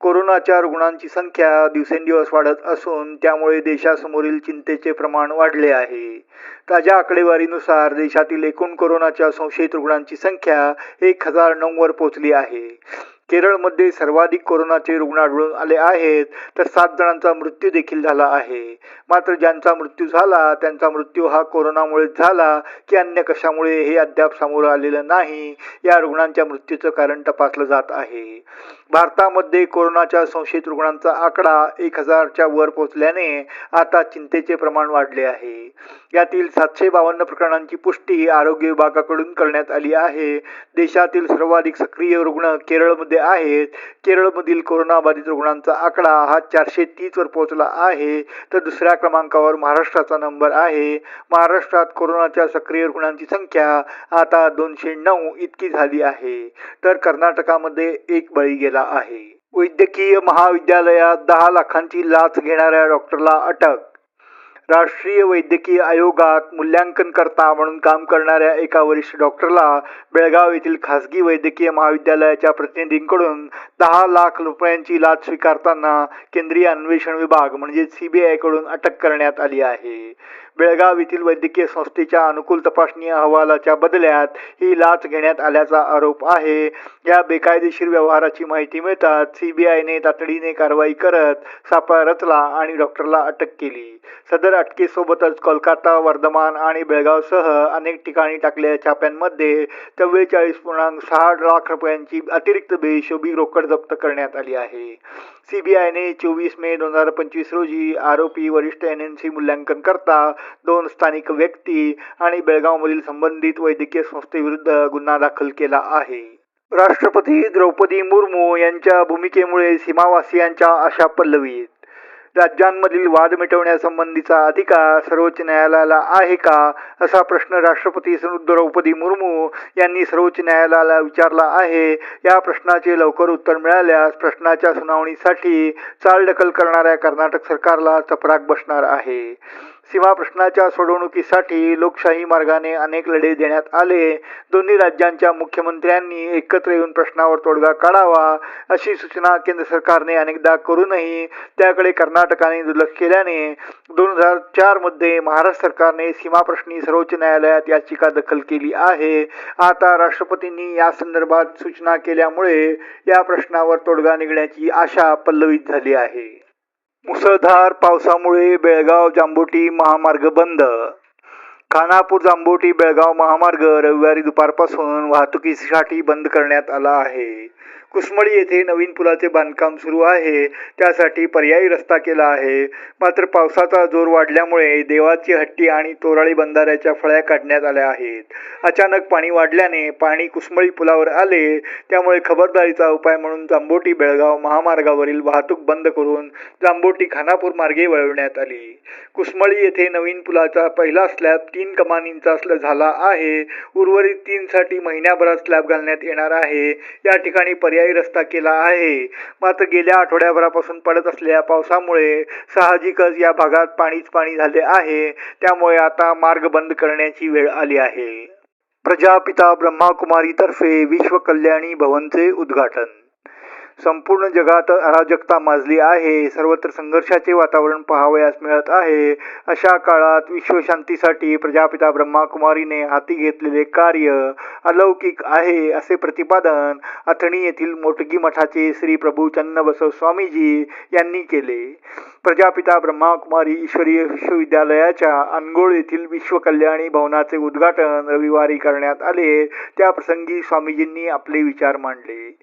कोरोनाच्या रुग्णांची संख्या दिवसेंदिवस वाढत असून त्यामुळे देशासमोरील चिंतेचे प्रमाण वाढले आहे. ताज्या आकडेवारीनुसार देशातील एकूण कोरोनाच्या संशयित रुग्णांची संख्या एक हजार नऊवर पोहोचली आहे. केरळमध्ये सर्वाधिक कोरोनाचे रुग्ण आढळून आले आहेत तर सात जणांचा मृत्यू देखील झाला आहे. मात्र ज्यांचा मृत्यू झाला त्यांचा मृत्यू हा कोरोनामुळे झाला की अन्य कशामुळे हे अद्याप समोर आलेलं नाही. या रुग्णांच्या मृत्यूचं कारण तपासलं जात आहे. भारतामध्ये कोरोनाच्या संशयित रुग्णांचा आकडा एक हजारच्या वर पोहोचल्याने आता चिंतेचे प्रमाण वाढले आहे. यातील सातशे बावन्न प्रकरणांची पुष्टी आरोग्य विभागाकडून करण्यात आली आहे. देशातील सर्वाधिक सक्रिय रुग्ण केरळमध्ये आहेत. केरळमधील कोरोनाबाधित रुग्णांचा आकडा हा चारशे तीसवर पोहोचला आहे. तर दुसऱ्या क्रमांकावर महाराष्ट्राचा नंबर आहे. महाराष्ट्रात कोरोनाच्या सक्रिय रुग्णांची संख्या आता दोनशे नऊ इतकी झाली आहे. तर कर्नाटकामध्ये एक बळी गेला आहे. वैद्यकीय महाविद्यालयात दहा लाखांची लाच घेणाऱ्या डॉक्टरला अटक राष्ट्रीय वैद्यकीय आयोगात मूल्यांकनकर्ता म्हणून काम करणाऱ्या एका वरिष्ठ डॉक्टरला बेळगाव येथील खासगी वैद्यकीय महाविद्यालयाच्या प्रतिनिधींकडून दहा लाख रुपयांची लाच स्वीकारताना केंद्रीय अन्वेषण विभाग म्हणजे सीबीआयकडून अटक करण्यात आली आहे. बेळगाव येथील वैद्यकीय संस्थेच्या अनुकूल तपासणी अहवालाच्या बदल्यात ही लाच घेण्यात आल्याचा आरोप आहे. या बेकायदेशीर व्यवहाराची माहिती मिळताच सीबीआयने तातडीने कारवाई करत सापळा रचला आणि डॉक्टरला अटक केली. सदर अटकेसोबतच कोलकाता वर्धमान आणि बेळगावसह अनेक ठिकाणी टाकलेल्या छाप्यांमध्ये चव्वेचाळीस पूर्णांक सहा लाख रुपयांची अतिरिक्त बेहिशोबी रोकड जप्त करण्यात आली आहे. सीबीआयने चोवीस मे दोन हजार पंचवीस रोजी आरोपी वरिष्ठ एन एन सी मूल्यांकन करता दोन स्थानिक व्यक्ती आणि बेळगावमधील संबंधित वैद्यकीय संस्थेविरुद्ध गुन्हा दाखल केला आहे. राष्ट्रपती द्रौपदी मुर्मू यांच्या भूमिकेमुळे सीमावासियांच्या आशा पल्लवीत. राज्यांमधील वाद मिटवण्यासंबंधीचा अधिकार सर्वोच्च न्यायालयाला आहे का असा प्रश्न राष्ट्रपती द्रौपदी मुर्मू यांनी सर्वोच्च न्यायालयाला विचारला आहे. या प्रश्नाचे लवकर उत्तर मिळाल्यास प्रश्नाच्या सुनावणीसाठी चालढकल करणाऱ्या कर्नाटक सरकारला चपराक बसणार आहे. सीमा प्रश्नाच्या सोडवणुकीसाठी लोकशाही मार्गाने अनेक लढे देण्यात आले. दोन्ही राज्यांच्या मुख्यमंत्र्यांनी एकत्र येऊन प्रश्नावर तोडगा काढावा अशी सूचना केंद्र सरकारने अनेकदा करूनही त्याकडे कर्नाटकाने दुर्लक्ष केल्याने दोन हजार चारमध्ये महाराष्ट्र सरकारने सीमाप्रश्नी सर्वोच्च न्यायालयात याचिका दखल केली आहे. आता राष्ट्रपतींनी या संदर्भात सूचना केल्यामुळे या प्रश्नावर तोडगा निघण्याची आशा पल्लवित झाली आहे. मुसळधार पावसामुळे बेळगाव जांबोटी महामार्ग बंद. खानापूर जांबोटी बेळगाव महामार्ग रविवारी दुपारपासून वाहतुकीसाठी बंद करण्यात आला आहे. कुसमळी येथे नवीन पुलाचे बांधकाम सुरू आहे. त्यासाठी पर्यायी रस्ता केला आहे. मात्र पावसाचा जोर वाढल्यामुळे देवाची हट्टी आणि तोराळी बंधाऱ्याच्या फळ्या काढण्यात आल्या आहेत. अचानक पाणी वाढल्याने पाणी कुसमळी पुलावर आले. त्यामुळे खबरदारीचा उपाय म्हणून जांबोटी बेळगाव महामार्गावरील वाहतूक बंद करून जांबोटी खानापूर मार्गे वळवण्यात आली. कुसमळी येथे नवीन पुलाचा पहिला स्लॅब तीन कमानींचा स्ल- झाला आहे. उर्वरित तीनसाठी महिन्याभरात स्लॅब घालण्यात येणार आहे. या ठिकाणी पर्यायी रस्ता केला आहे. मात्र गेल्या आठवड्याभरापासून पडत असलेल्या पावसामुळे साहजिकच या भागात पाणीच पाणी झाले आहे. त्यामुळे आता मार्ग बंद करण्याची वेळ आली आहे. प्रजापिता ब्रह्माकुमारीतर्फे विश्व कल्याणी भवनचे उद्घाटन. संपूर्ण जगात अराजकता माजली आहे. सर्वत्र संघर्षाचे वातावरण पाहावयास मिळत आहे. अशा काळात विश्वशांतीसाठी प्रजापिता ब्रह्माकुमारीने हाती घेतलेले कार्य अलौकिक आहे असे प्रतिपादन अथणी येथील मोटगी मठाचे श्री प्रभू चन्नबसव स्वामीजी यांनी केले. प्रजापिता ब्रह्माकुमारी ईश्वरीय विश्वविद्यालयाच्या अनगोळ येथील विश्वकल्याणी भवनाचे उद्घाटन रविवारी करण्यात आले. त्या प्रसंगी स्वामीजींनी आपले विचार मांडले.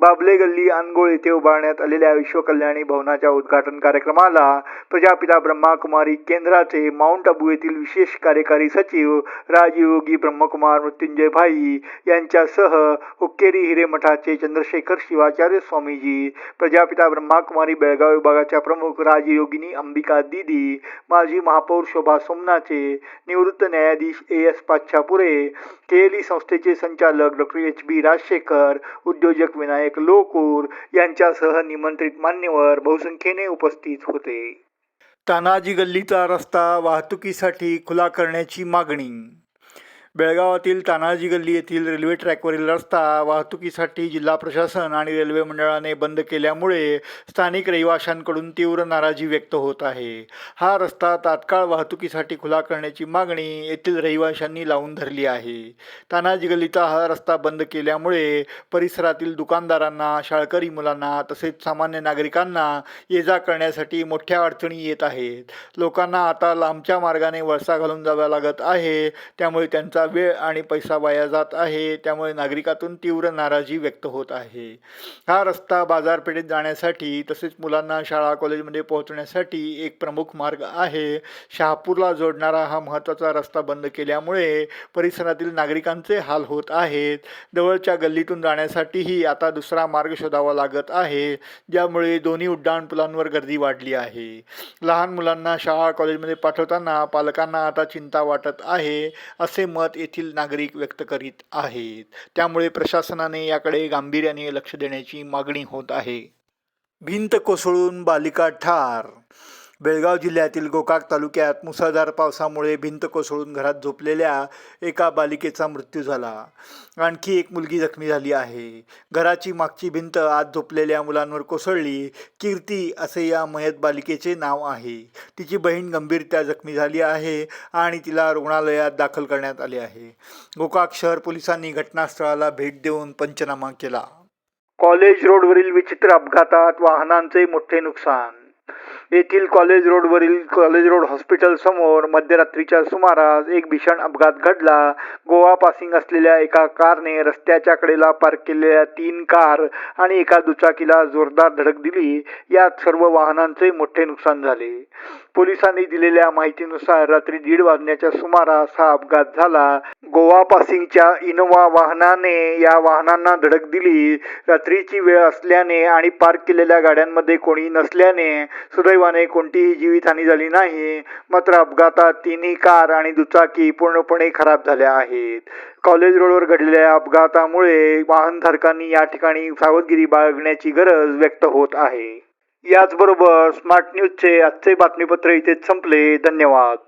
बाबले गल्ली अनगोळ येथे उभारण्यात आलेल्या विश्वकल्याणी भवनाच्या उद्घाटन कार्यक्रमाला प्रजापिता ब्रह्माकुमारी केंद्राचे माउंट अबू येथील विशेष कार्यकारी सचिव राजयोगी ब्रह्मकुमार मृत्युंजय भाई यांच्यासह हुक्केरी हिरेमठाचे चंद्रशेखर शिवाचार्य स्वामीजी प्रजापिता ब्रह्माकुमारी बेळगाव विभागाच्या प्रमुख राजयोगिनी अंबिका दिदी माजी महापौर शोभा सोमनाचे निवृत्त न्यायाधीश ए एस पाच्छापुरे केएली संस्थेचे संचालक डॉक्टर एच बी राजशेखर उद्योजक विनायक लोकूर यांच्यासह निमंत्रित मान्यवर बहुसंख्येने उपस्थित होते. तानाजी गल्लीचा रस्ता वाहतुकीसाठी खुला करण्याची मागणी बेळगावातील तानाजी गल्ली येथील रेल्वे ट्रॅकवरील रस्ता वाहतुकीसाठी जिल्हा प्रशासन आणि रेल्वे मंडळाने बंद केल्यामुळे स्थानिक रहिवाशांकडून तीव्र नाराजी व्यक्त होत आहे. हा रस्ता तात्काळ वाहतुकीसाठी खुला करण्याची मागणी येथील रहिवाशांनी लावून धरली आहे. तानाजी गल्लीचा हा रस्ता बंद केल्यामुळे परिसरातील दुकानदारांना शाळकरी मुलांना तसेच सामान्य नागरिकांना ये जा करण्यासाठी मोठ्या अडचणी येत आहेत. लोकांना आता लांबच्या मार्गाने वळसा घालून जाव्या लागत आहे. त्यामुळे त्यांचा वेळ आणि पैसा वाया जात आहे त्यामुळे नागरिकातून तीव्र नाराजी व्यक्त होत आहे. हा रस्ता बाजारपेठेत जाण्यासाठी तसेच मुलांना शाळा कॉलेजमध्ये पोहोचण्यासाठी एक प्रमुख मार्ग आहे. शहापूरला जोडणारा हा महत्त्वाचा रस्ता बंद केल्यामुळे परिसरातील नागरिकांचे हाल होत आहेत. जवळच्या गल्लीतून जाण्यासाठीही आता दुसरा मार्ग शोधावा लागत आहे. ज्यामुळे दोन्ही उड्डाणपुलांवर गर्दी वाढली आहे. लहान मुलांना शाळा कॉलेजमध्ये पाठवताना पालकांना आता चिंता वाटत आहे असे मत मत येथील नागरिक व्यक्त करीत आहेत. त्यामुळे प्रशासनाने याकडे गांभीर्याने लक्ष देण्याची मागणी होत आहे. भिंत कोसळून बालिका ठार बेळगाव जिल्ह्यातील गोकाक तालुक्यात मुसळधार पावसामुळे भिंत कोसळून घरात झोपलेल्या एका बालिकेचा मृत्यू झाला. आणखी एक मुलगी जखमी झाली आहे. घराची मागची भिंत आत झोपलेल्या मुलांवर कोसळली. कीर्ती असे या मयत बालिकेचे नाव आहे. तिची बहीण गंभीरत्या जखमी झाली आहे आणि तिला रुग्णालयात दाखल करण्यात आले आहे. गोकाक शहर पोलिसांनी घटनास्थळाला भेट देऊन पंचनामा केला. कॉलेज रोडवरील विचित्र अपघातात वाहनांचे मोठे नुकसान येथील कॉलेज रोडवरील कॉलेज रोड हॉस्पिटल समोर मध्यरात्रीच्या सुमारास एक भीषण अपघात घडला. गोवा पासिंग असलेल्या एका कारने रस्त्याच्या कडेला पार्क केलेल्या तीन कार आणि एका दुचाकीला जोरदार धडक दिली. यात सर्व वाहनांचे मोठे नुकसान झाले. पोलिसांनी दिलेल्या माहितीनुसार रात्री दीड वाजण्याच्या सुमारास हा अपघात झाला. गोवा पासिंगच्या इनोवा वाहनाने या वाहनांना धडक दिली. रात्रीची वेळ असल्याने आणि पार्क केलेल्या गाड्यांमध्ये कोणी नसल्याने सुदैवाने कोणतीही जीवितहानी झाली नाही. मात्र अपघातात तिन्ही कार आणि दुचाकी पूर्णपणे खराब झाल्या आहेत. कॉलेज रोडवर घडलेल्या अपघातामुळे वाहनधारकांनी या ठिकाणी सावधगिरी बाळगण्याची गरज व्यक्त होत आहे. याचबरोबर स्मार्ट न्यूजचे आजचे बातमीपत्र इथेच संपले. धन्यवाद.